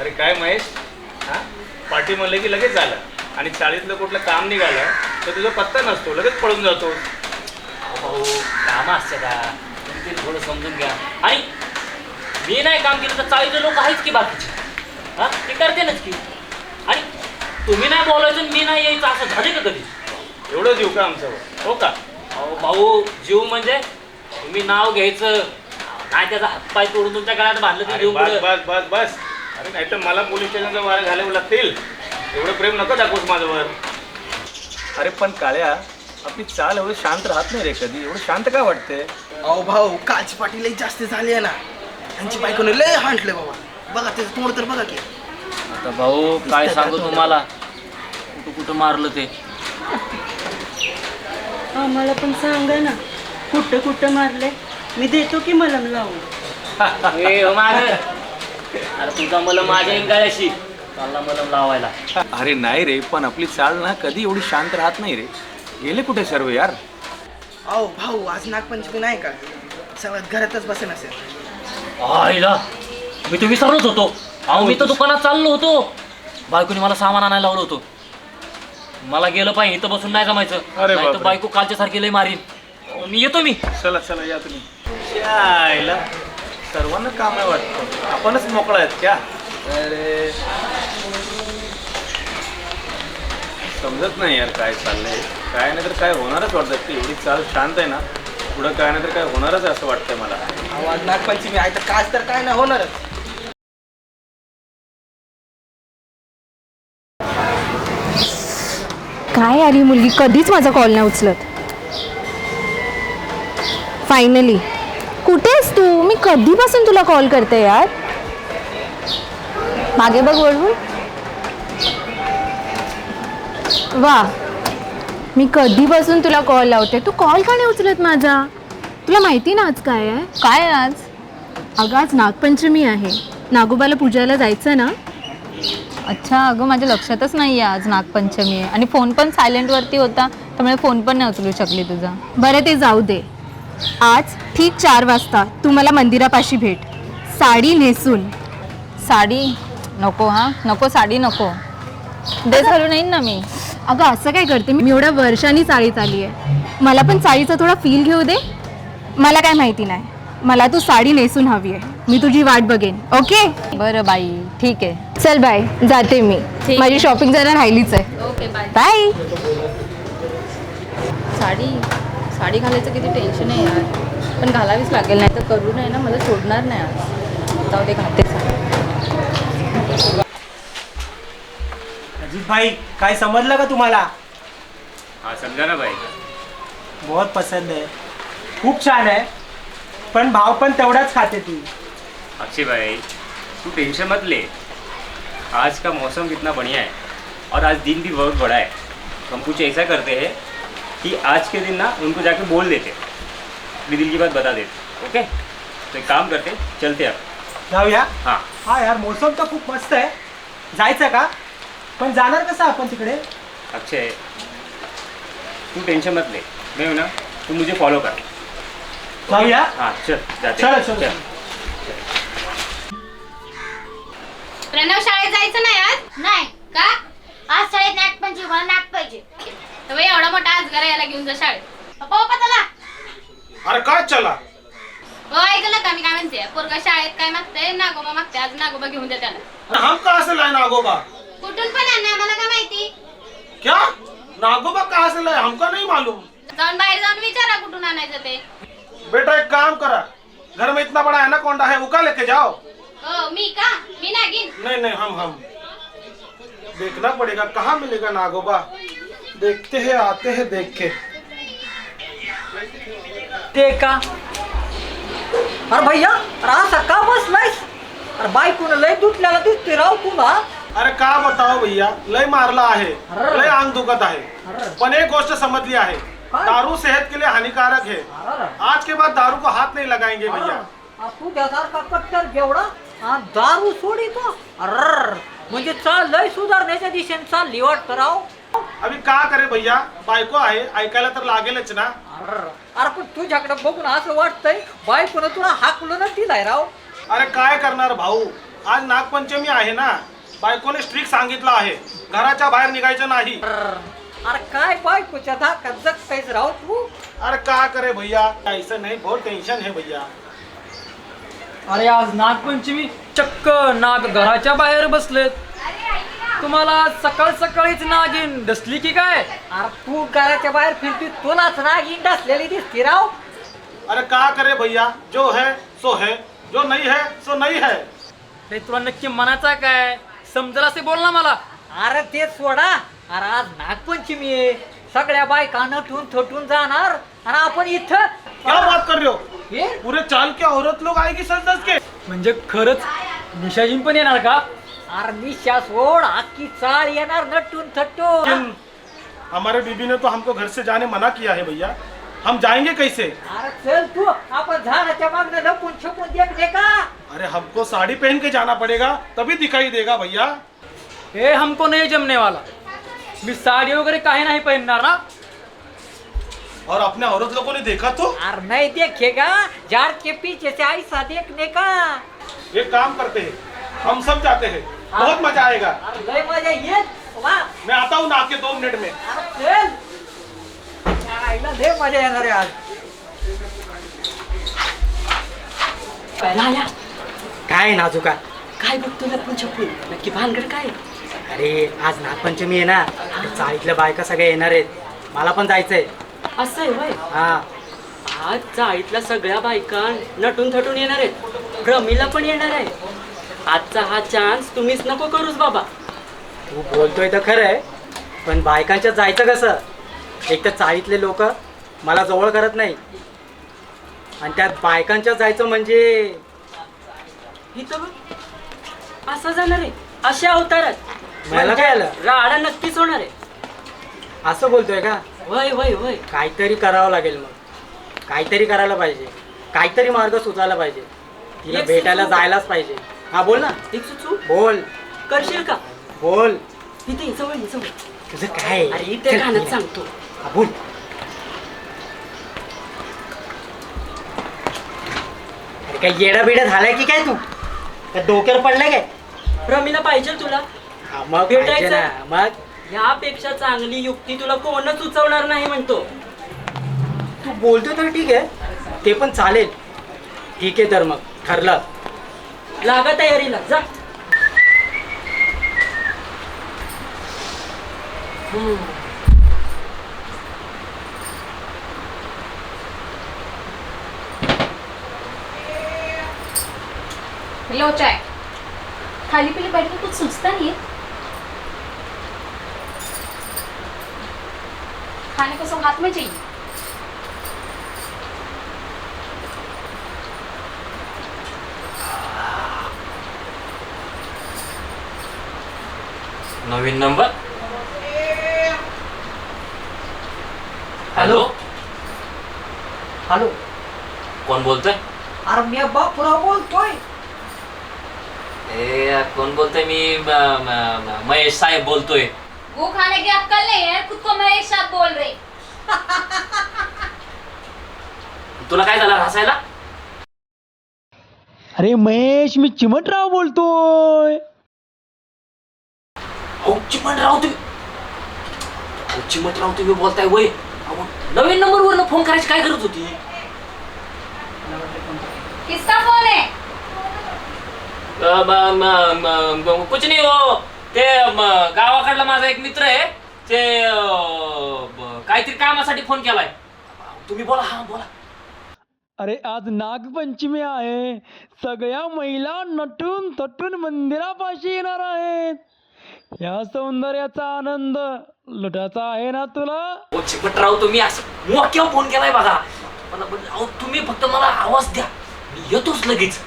अरे काय महेश? हा? पाठी म्हणलं की लगेच झालं. आणि चाळीतलं कुठलं काम निघालं तर तुझा पत्ता नसतो लगेच पळून जातो. भाऊ काम असते का? तुम्ही ते थोडं समजून घ्या. आणि मी नाही काम केलं तर चाळीचे लोक आहेच की बाकीचे? हा? ते करतेनच की आणि तुम्ही नाही बोलायचं मी नाही यायचं असं झाले का कधी? एवढं जीव का आमच्यावर? हो का? अहो भाऊ जीव म्हणजे तुम्ही नाव घ्यायचं नाही त्याचा हातपाय तोडून तुमच्या गळ्यात बांधलं ते अरे घेऊन बस पुढं. बस बस बस. अरे नाही तर मला पोलीस स्टेशनचा वारा घालावं लागतील. एवढं प्रेम नको दाखवूस माझ्यावर. अरे पण काळ्या आपली चाल एवढं शांत राहत नाही रे कधी. एवढं शांत काय वाटते अहो भाऊ कालची पाठी लई जास्त झाली आहे ना. त्यांची बायकोने लय हांटले बाबा. बघा त्याचं तोंड तर बघा की. आता भाऊ काय सांगू तुम्हाला? कुठं कुठं मारलं ते? आम्हाला पण सांगा ना कुठं कुठं मारले मी देतो की मलम लावून? ए, हो मागं. अरे तुझा मला माझ्या इंगाळ्याशी चालला मलम लावायला. अरे नाही रे पण आपली चाल ना कधी एवढी शांत राहत नाही रे. गेले कुठे सर्व यार? अहो भाऊ आज नागपंचमी नाही का? सगळ्यात घरातच बसेन असेल. आईला मी तर विसरलोच होतो. अहो मी तर दुकानात चाललो होतो. बायकोने मला सामान आणायला लावलं होतं. मला गेलं पाहिजे इथं बसून नाही जमायचं. अरे नाही तर बापरे. बायको कालच्या सारखी लय मारीन. मी येतो मी. चला चला या तुम्ही. यायला सर्वांना काम आहे वाटतं. आपणच मोकळा आहेत क्या? अरे. समजत नाही यार काय चाललंय. काय नाही तर काय होणारच वाटतं. ती एवढी चाल शांत आहे ना. पुढं काय नाही तर काय होणारच असं वाटतंय मला. आज नागपंचमी आहे तर काच तर काय नाही होणारच. काय आली मुलगी कधीच माझा कॉल नाही उचलत. फायनली कुठे? मी कधीपासून तुला कॉल करते यार? मागे बघ वळून वा. मी कधीपासून तुला कॉल लावते? तू कॉल का नाही उचलत माझा? तुला माहिती ना आज काय आहे? काय आज? अगं आज नागपंचमी आहे. नागोबाला पूजायला जायचं ना? अच्छा अगं माझ्या लक्षातच नाही आहे आज नागपंचमी. आहे आणि फोन पण सायलेंटवरती होता त्यामुळे फोन पण नाही उचलू शकली तुझा. बरं ते जाऊ दे. आज ठीक चार वाजता तू मला मंदिरापाशी भेट. साडी नेसून. साडी नको हां? नको साडी नको. ड्रेस घालून येईन ना मी. अगं असं काय करते? मी एवढ्या वर्षांनी चाळीत आली आहे. मला पण चाळीचा थोडा फील घेऊ दे. मला काय माहिती नाही. मला तू साडी नेसून हवी आहे. मी तुझी वाट बघेन. ओके? बरं बाई ठीक आहे. चल बाय जाते मी. ठीक माझी शॉपिंग जरा राहिलीच आहे. Okay bye. Bye sari. Sari घालायचं किती टेन्शन आहे यार. पण घालावीच लागेल नाही तर करू नये ना मला सोडणार नाही आज. जाऊ दे घालते. साडी अजित भाई काय समजलं का तुम्हाला? हा समजा ना बाई. बहुत पसंद है खूप छान है पण भाव पण तेवढाच खाते तू. अक्षय भाई तू टेंशन मत ले. आज का मौसम कितना बढ़िया है और आज दिन भी बहुत बड़ा है. हम कुछ ऐसा करते हैं कि आज के दिन ना उनको जाके बोल देते। अपनी दिल की बात बता देते ओके? तो एक काम करते चलते अब। जाऊया? हाँ। हा यार मौसम तर खूप मस्त आहे. जायचं का? पण जाणार कसं आपण तिकडे? अक्षय तू टेंशन मत ले. मैं हूँ ना तू मुझे फॉलो कर. जाऊया? हाँ चल जाते चलो, चलो. प्रणव शाळेत जायचं नाही आज? नाही. का? आज शाळेत नाक पाहिजे मला नाक पाहिजे. तर बाई एवढा मोठा आज घरा याला घेऊन जा शाळेत. पप्पा पप्पा चला. अरे काय चला? हो ऐकलं का मी? काय म्हणते? पोरगा शाळेत काय मागतंय? नागोबा मागते आज नागोबा घेऊन द्या त्याला. हम कहाँ से लाए नागोबा? कुठून पण आणणार मला काय माहिती? क्या? नागोबा कहाँ से लाए हमको नहीं मालूम. जाऊन बाहेर जाऊन विचारा कुठून आणायचं ते. बेटा एक काम करा. घर में इतना बड़ा एनाकोंडा है उका लेके जाओ. हो मी का? मी नागिन? नहीं नहीं हम हम. देखना पड़ेगा कहाँ मिलेगा नागोबा? देखते हैं आते हैं देख के। ते का अरे भैया असा का बसलायस अरे बायकून लय दुटल्याला दिसते राव तुला अरे का बताओ भैया लय मारला आहे लय अंग दुखत आहे। पण एक गोष्ट समझ लिया है दारू सेहत के लिए हानिकारक है। आज के बाद दारू को हाथ नहीं लगाएंगे भैया। तू त्यासारखा कट्टर हा, दारू सोडितो अर म्हणजे चाल लय सुधारण्याच्या दिशेने चालली वाटतं राव अभी का करे भैया? बायको आहे ऐकायला तर लागेलच ना. अर पण तुझ्याकडे बघून असं वाटतंय बायकोनं तुला हाकलूनच दिलाय राव. अरे काय करणार भाऊ? आज नागपंचमी आहे ना. बायकोने स्ट्रिक सांगितलं आहे. घराच्या बाहेर निघायचं नाही. अरे काय बायकोच्या धाकात जगतायच राव तू? अरे का करे भैया? ऐसा नहीं बहुत टेंशन है भैया. अरे आज नागपंचमी चक्क नाग घराच्या बाहेर बसलेत. तुम्हाला सकाळ सकाळीच नागिन डसली की काय? अरे तू घराच्या बाहेर फिरती तुलाच नाग इंड असलेली दिसती राव. अरे का करे भैया? जो है सो है. जो नहीं है सो नहीं है. रे तुला नक्की मनाचा काय? समजल असे बोल ना मला. अरे ते सोडा. अरे आज नागपंचमी आहे. सगळ्या बायका नटून थटून जाणार. आणि आपण इथं क्या बात कर रहे हो? हे? पूरे चाल के औरत लोग आएगी सज धज के। म्हणजे खरंच निशाजीन पण येणार का? सोड येणार नटून थटून. हमारे बीबी ने तो हमको घर से जाने मना किया है भैया। हम जाएँगे कैसे? अरे चल तू झाडाच्या लपून छपून का? अरे हमको साड़ी पहन के जाना पड़ेगा तभी दिखाई देगा भैया। हे हमको नाही जमने वाला। मी साडी वगैरे काही नाही पहनणार ना। और अपने औरत लोगों ने देखा तो? अरे नहीं देखेगा झाड़ के पीछे से ऐसा देखने का। एक काम करते हैं हम सब जाते हैं। बहुत मजा आएगा। अरे लय मजा येत वा. मैं आता हूँ ना के दो मिनट में। अरे चल. आईला लय मजा येणार आहे आज. काय नाजुका? काय बघतो छपून नक्की भानगड काय? अरे आज नागपंचमी आहे ना तर चाळीतल्या बायका सगळ्या येणार आहेत. मला पण जायचंय. असं आहे वय हा. आज चाळीतल्या सगळ्या बायका नटून थटून येणार आहेत. प्रमीला पण येणार आहे. आजचा हा चान्स तुम्हीच नको करूच बाबा. तू बोलतोय तर खरं आहे पण बायकांच्या जायचं कसं? एक तर चाळीतले लोक मला जवळ करत नाही. आणि त्यात बायकांच्या जायचं म्हणजे इथं बघ. असं जाणार आहे अशा अवतारात. मला काय आलं राडा नक्कीच होणार आहे. असं बोलतोय का? वय वय वय काहीतरी करावं लागेल मग. काहीतरी करायला पाहिजे. काहीतरी मार्ग सुचायला पाहिजे. तिला भेटायला. जायलाच पाहिजे. हा बोल ना. एक सुचू? बोल. करशील का? बोल. इथे जवळ ये, जवळ तुझं काय? अरे इथे चल, ये. सांगतो. हा, बोल. अरे काय येडा बिडा झालाय की काय तू? काय डोक्यावर पडलाय काय? रमीला पाहिजे तुला. हा, मग पाहिजे भेटायचं? ना. मग? ह्यापेक्षा चांगली युक्ती तुला कोणच सुचवणार नाही म्हणतो. तू बोलतो तर ठीक आहे. ते पण चालेल. ठीक आहे तर मग. ठरलं. लागा तयारीला जा. हम्म. लो चाय. खाली पिले बैठ के कुछ सोचता नहीं है खाने को सब हाथ में चाहिए नवीन नंबर. हॅलो. हॅलो. कोण बोलतोय? अरे मी बापुराव बोलतोय. ए कोण बोलतोय? मी म- म- म- महेश साहेब बोलतोय. वो खाने की अक्कल नहीं है खुद को महेश साहब बोल रहे. तुला काय झालं हसायला? अरे महेश मी चिमटराव बोलतोय. अहो चिमटराव तुम्ही अहो, चिमटराव तुम्ही बोलताय वय. अहो, नवीन नंबरवरनं फोन करायची काय गरज होती? किसका फोन है अ, म- म- म- म- कुछ नाही हो. ते म, गावाकडला माझा एक मित्र आहे. ते अ, ब- काहीतरी कामासाठी फोन केलाय. तुम्ही बोला हा बोला. अरे आज नागपंचमी आहे. सगळ्या महिला नटून तटून मंदिरापाशी येणार आहेत. या सौंदर्याचा आनंद लुटाचा आहे ना तुला? ओ चिपटराव तुम्ही असं मोठ्या फोन केलाय बघा. मला अहो तुम्ही फक्त मला आवाज द्या. मी येतोच लगेच.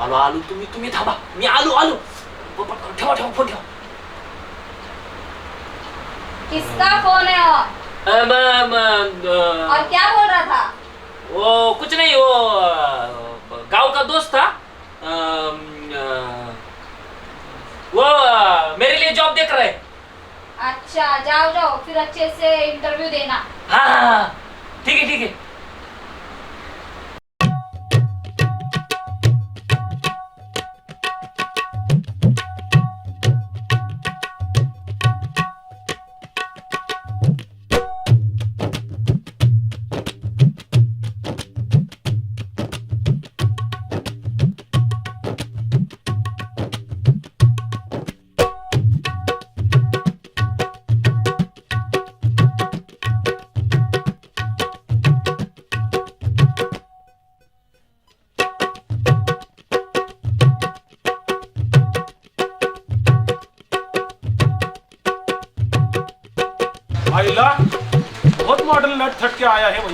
आलो आलो तुम्ही तुम्ही थांबा. मी आलो आलो. ठेवा ठेवा फोन ठेवा. किसका फोन है? और अ, म- म- अ, और क्या बोल रहा था? वो कुछ नहीं वो अ, गांव का दोस्त था। अम, अ, वो मेरे लिए जॉब देख रहा अच्छा जाओ जाओ. फिर अच्छे से इंटरव्यू देना हाँ हाँ हाँ. ठीक है ठीक है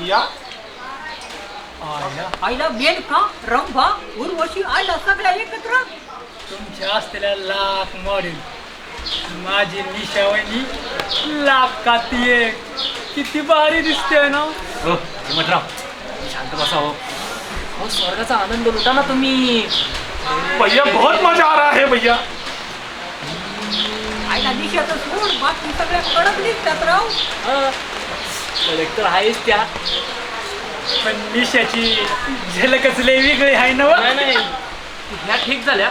भैया आईला मेनका रंभा उर्वशी आईला सगळ्या एकत्र? तुमच्या असलेल्या लाख मॉडेल माझी निशावणी लाख काती एक. किती भारी दिसते ना? हो हिमतराव शांत बसा हो हो स्वर्गाचा आनंद लुटा ना तुम्ही. भैया बहुत मजा आ रहा है भैया। आईला दिशाचं सोड बाकी सगळ्या कडक दिसतात राव. कलेक्टर आहेच त्या. पण निशाची झलकच लय वेगळी आहे ना व? नाही नाही. ह्या ठीक झाल्या.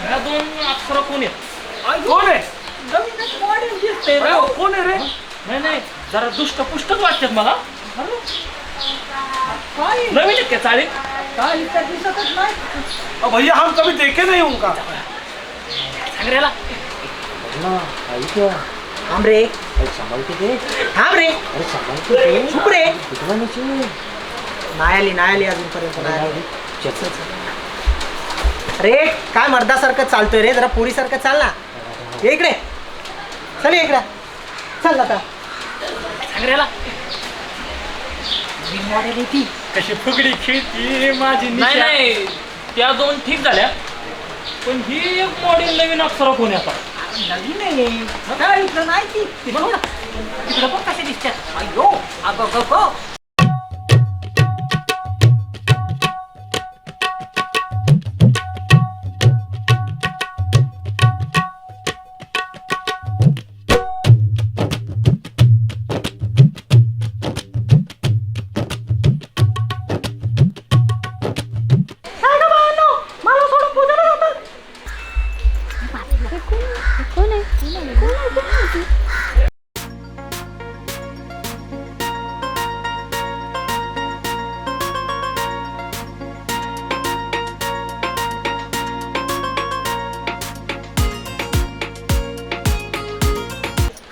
ह्या दोन अक्षर कोण आहेत? कौन है नवीनच मॉडेल दिसते अरे, राव. कौन है रे? नाही नाही. जरा दुष्ट पुष्टच वाटतात मला. काय? नवीन आहेत का चाळी? काय तर दिसतच नाही? अब भैया हम कभी देखे नहीं उनका सांगरेला थांब रे. थांब रे चुप रे नाही आली नाही आली अजूनपर्यंत नाही आली. अरे काय मर्दासारखं चालतोय रे? जरा पोरीसारखं चाल ना. ये इकडे. चल ये इकडे. चल आता. कशी फुगडी खेळती माझी नाही नाही. त्या दोन ठीक झाल्या. पण ही एक मॉडेल नवीन अक्षर कोण आता? नवीन आहे काय इकडं नाही ती तिकडं बघ. तिकडं बघ कसे दिसतात अयो अगो गो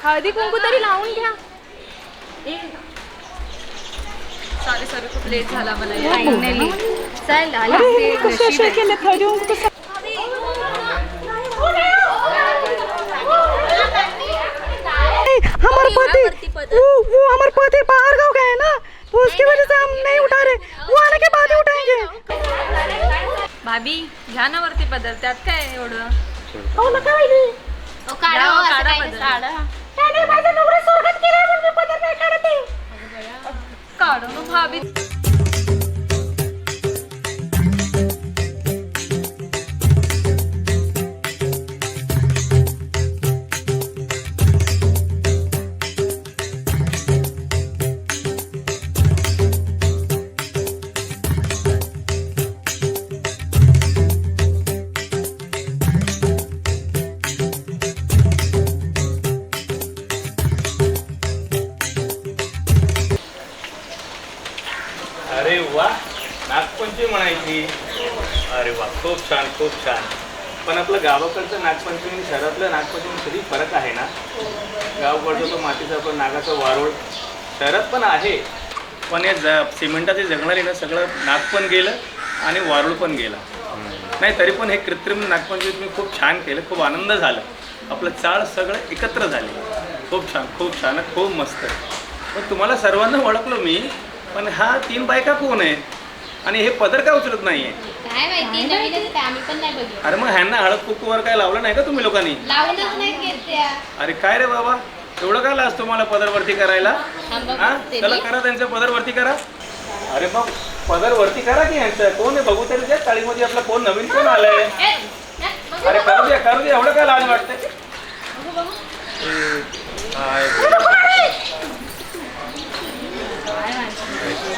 हळदी कुंकू तरी लावून घ्या सॉरी सॉरी खूप लेट झाला मला फायनली चल आले हमारे पति वो वो हमारे पति बाहर गाँव गए ना तो उसकी वजह से हम नहीं उठा रहे। वो आने के बाद ही उठाएँगे। भाभी घ्या ना वरती पदर त्यात काय एवढं? हो काढा काढा. त्याने माझा नवरा स्वर्गात गेला म्हणून मी पदर नाही काढत आहे. काढू ना भाभी वा नागपंचमी म्हणायची. अरे वा खूप छान खूप छान. पण आपलं गावाकडचं नागपंचमी आणि शहरातलं नागपंचमी कधी फरक आहे ना? गावाकडचं तो मातीचा पण नागाचा वारोळ शहरात पण आहे. पण या ज सिमेंटाचे जगणारे ना सगळं नाग पण गेलं आणि वारुळ पण गेला. नाही तरी पण हे कृत्रिम नागपंचमी तुम्ही खूप छान केलं खूप आनंद झाला. आपलं चाळ सगळं एकत्र झाले. खूप छान खूप छान खूप मस्त. मग तुम्हाला सर्वांना ओळखलो मी. पण हा तीन बायका कोण आहेत आणि हे पदर का उचलत नाही आहे काय माहिती नवीनच आहे, आम्ही पण नाही बघितलं. अरे मग ह्यांना हळद कुकूवर काय लावलं नाही का तुम्ही लोकांनी? लावूनच नाही घेत त्या अरे काय रे बाबा? एवढं काय लाज तुम्हाला पदरवरती करायला? थांब हा? बघते चला मी. करा त्यांचं पदरवरती करा. अरे मग पदरवरती करा की यांचं. कोण आहे? बघू तरी त्या चाळीमध्ये आपला कोण नवीन कोण आलंय? ए, नाही, बघू, अरे बघू. करू द्या करू द्या. एवढं काय लाज वाटतंय बघू, बघू. ए, काय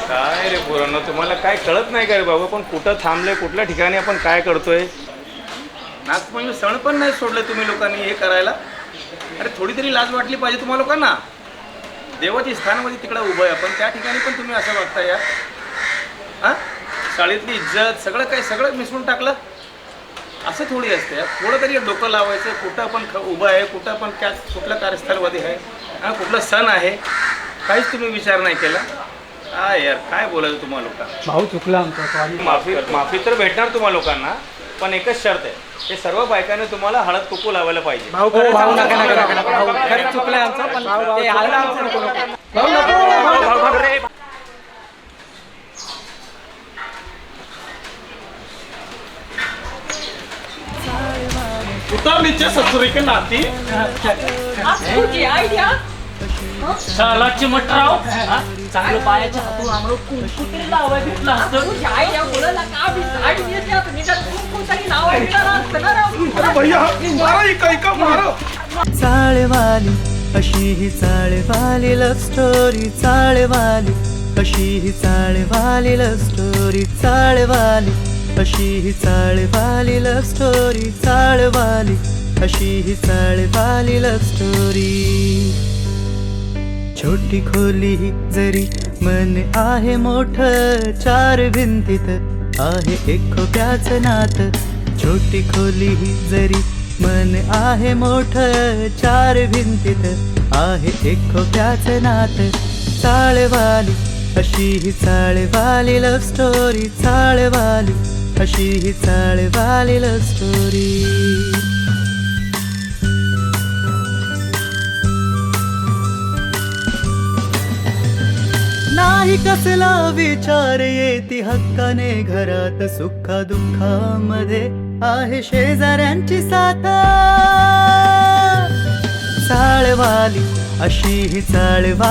काय रे पोरांना तुम्हाला काय कळत नाही का रे बाबा? पण कुठं थांबले कुठल्या ठिकाणी आपण काय करतोय? नागपंचमी सण पण नाही सोडले तुम्ही लोकांनी हे करायला. अरे थोडी तरी लाज वाटली पाहिजे तुम्हाला लोकांना. देवाची स्थानमध्ये तिकडं उभं आहे. आपण त्या ठिकाणी पण तुम्ही असं वागता या हां? शाळेतली इज्जत सगळं काय सगळं मिसळून टाकलं? असं थोडी असते थोडं तरी डोकं लावायचं कुठं आपण ख उभं आहे कुठं आपण क्या कुठल्या कार्यस्थळमध्ये आहे हा कुठलं सण आहे काहीच तुम्ही विचार नाही केला. काय यार काय बोलायचं तुम्हा लोकांना भाऊ चुकला आमचा माफी माफी तर भेटणार तुम्हा लोकांना पण एकच शर्त आहे ते सर्व बायकांनी तुम्हाला हळद कुकू लावायला पाहिजे भाऊ भाऊ भाऊ नका नका नका चुकलाय आमचा पण ते हाल आमचं नको नको भाऊ नको भाऊ, भाऊ, रे. उतार नीचे ससुरी के नाती आज शाला चिमटराव हा? चांगलं पायाच्या हातून आम्हाला कुंकू तरी लावाय भेटलं असतं. भैया मारा इका मारो. चाळवाली अशी ही चाळवाली लव स्टोरी चाळवाली अशी ही चाळवाली लव स्टोरी चाळवाली अशी ही चाळवाली लव स्टोरी चाळवाली अशी ही चाळवाली लव स्टोरी छोटी खोली ही जरी मन आहे मोठ चार भिंतीत आहे एक खोप्याच नात. छोटी खोली ही जरी मन आहे मोठ चार भिंतीत आहे एक खोप्याच नात. चाळवाली अशी ही चाळवाली लव स्टोरी चाळवाली अशी ही चाळवाली लव स्टोरी नाही कसला विचार येते हक्काने घरात सुख दुःखामध्ये आहे शेजाऱ्यांची साथ. चाळवाली अशी ही चाळवा